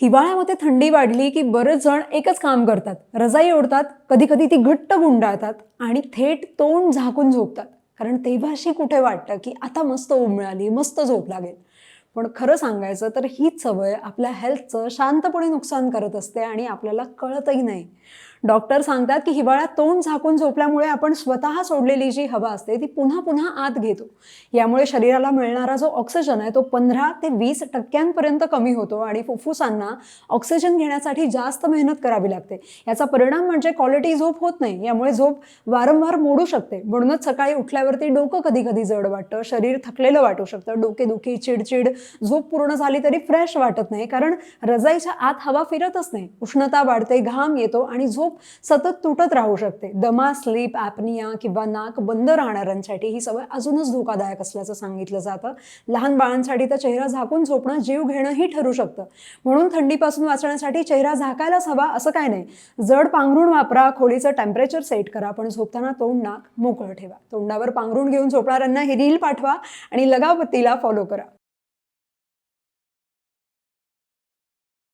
हिवाळ्यामध्ये थंडी वाढली की बरेच जण एकच काम करतात. रजाई ओढतात कधी कधी ती घट्ट गुंडाळतात आणि थेट तोंड झाकून झोपतात. कारण तेव्हाशी कुठे वाटतं की आता मस्त ऊब मिळाली मस्त झोप लागेल. पण खरं सांगायचं तर हीच सवय आपल्या हेल्थचं शांतपणे नुकसान करत असते आणि आपल्याला कळतही नाही. डॉक्टर सांगतात की हिवाळ्यात तोंड झाकून झोपल्यामुळे आपण स्वतः सोडलेली जी हवा असते ती पुन्हा पुन्हा आत घेतो. यामुळे शरीराला मिळणारा जो ऑक्सिजन आहे तो पंधरा ते वीस टक्क्यांपर्यंत कमी होतो आणि फुफ्फुसांना ऑक्सिजन घेण्यासाठी जास्त मेहनत करावी लागते. याचा परिणाम म्हणजे क्वालिटी झोप होत नाही यामुळे झोप वारंवार मोडू शकते. म्हणूनच सकाळी उठल्यावरती डोकं कधी कधी जड वाटतं शरीर थकलेलं वाटू शकतं डोकेदुखी चिडचिड झोप पूर्ण झाली तरी फ्रेश वाटत नाही. कारण रजाईच्या आत हवा फिरतच नाही. उष्णता वाढते घाम येतो आणि झोप सतत तुटत राहू शकते. दमा स्लीप ॲपनिया किंवा नाक बंद राहणाऱ्यांसाठी ही सवय अजूनच धोकादायक असल्याचं सांगितलं जातं. लहान बाळांसाठी तर चेहरा झाकून झोपणं जीव घेणंही ठरू शकतं. म्हणून थंडीपासून वाचण्यासाठी चेहरा झाकायलाच हवा असं काय नाही. जड पांघरूण वापरा खोलीचं टेम्परेचर सेट करा पण झोपताना तोंड नाक मोकळं ठेवा. तोंडावर पांघरून घेऊन झोपणाऱ्यांना ही रील पाठवा आणि लगावतीला फॉलो करा.